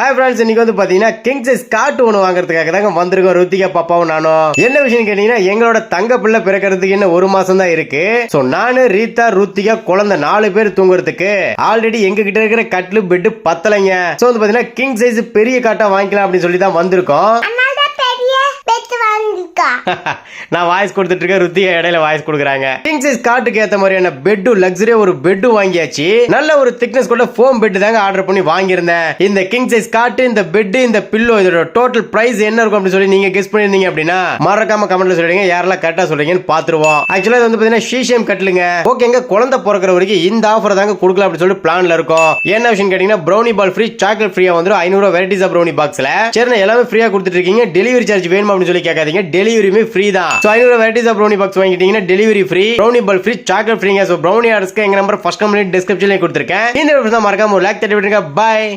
Hi friends இன்னைக்கு வந்து பாத்தீங்கன்னா கிங் சைஸ் காட்டு ஒன்று வாங்குறதுக்காக தாங்க வந்திருக்கோம். ருத்திகா பாப்பாவும் நானும். என்ன விஷயம் கேட்டீங்கன்னா எங்களோட தங்க பிள்ளை பிறக்கிறதுக்கு இன்னும் ஒரு மாசம் தான் இருக்கு. ஸோ நானு ரீதா ருத்திகா குழந்தை நாலு பேர் தூங்குறதுக்கு ஆல்ரெடி எங்க கிட்ட இருக்கிற கட்லு பெட்டு பத்தலைங்க. ஸோ வந்து பாத்தீங்கன்னா கிங் சைஸ் பெரிய காட்டா வாங்கிக்கலாம் அப்படின்னு சொல்லி தான் வந்திருக்கோம் நான் வாய்ஸ் கொடுத்துட்டு இருக்கேன் ருத்திகா இடையில வாய்ஸ் கொடுக்குறாங்க. கிங் சைஸ் காட்டுக்கு ஏத்த மாதிரியான பெட்டு லக்ஸரியா ஒரு பெட்டு வாங்கியாச்சு. நல்ல ஒரு திக்னஸ் கொண்ட ஃபோம் பெட் தாங்க ஆர்டர் பண்ணி வாங்கியிருந்தேன். இந்த கிங் சைஸ் காட்டு இந்த பெட் இந்த பில்லோ இதோட டோட்டல் பிரைஸ் என்ன இருக்கும் அப்படின்னு சொல்லி நீங்க கெஸ் பண்ணிருந்தீங்க அப்படின்னா மறக்காம கமெண்ட்ல சொல்லிடுங்க. யாரெல்லாம் கரெக்டா சொல்றீங்கன்னு பாத்துருவோம் ஆக்சுவலா இது வந்து பாத்தீங்கன்னா ஷீஷம் கட்டலுங்க. ஓகேங்க குழந்தை பிறக்கிற வரைக்கும் இந்த ஆஃபர் தாங்க கொடுக்கலாம் அப்படின்னு சொல்லி பிளான்ல இருக்கும். என்ன விஷயம் கேட்டீங்கன்னா ப்ரௌனி பால் ஃப்ரீ சாக்லேட் ஃப்ரீயா வந்துடும் ஐநூறு வெரைட்டிஸ் ஆஃப் ப்ரௌனி பாக்ஸ்ல சரி எல்லாமே ஃப்ரீயா கொடுத்துட்டு இருக்கீங்க. டெலிவரி சார்ஜ் வேணுமா அப்படின்னு சொல்லி கேட்காதீங்க. டெலிவரி டெலிவரியுமே ஃப்ரீ தான். ஸோ ஐநூறு varieties of brownie box வாங்கிட்டீங்கன்னா delivery free brownie ball free chocolate ஃப்ரீங்க so brownie ஆர்ஸ்க்கு எங்க நம்பர் ஃபர்ஸ்ட் கம்பெனி டிஸ்கிரிப்ஷன்லேயே கொடுத்துருக்கேன். இந்த மறக்காம ஒரு லைக் தட்டி விட்டுருங்க. பாய்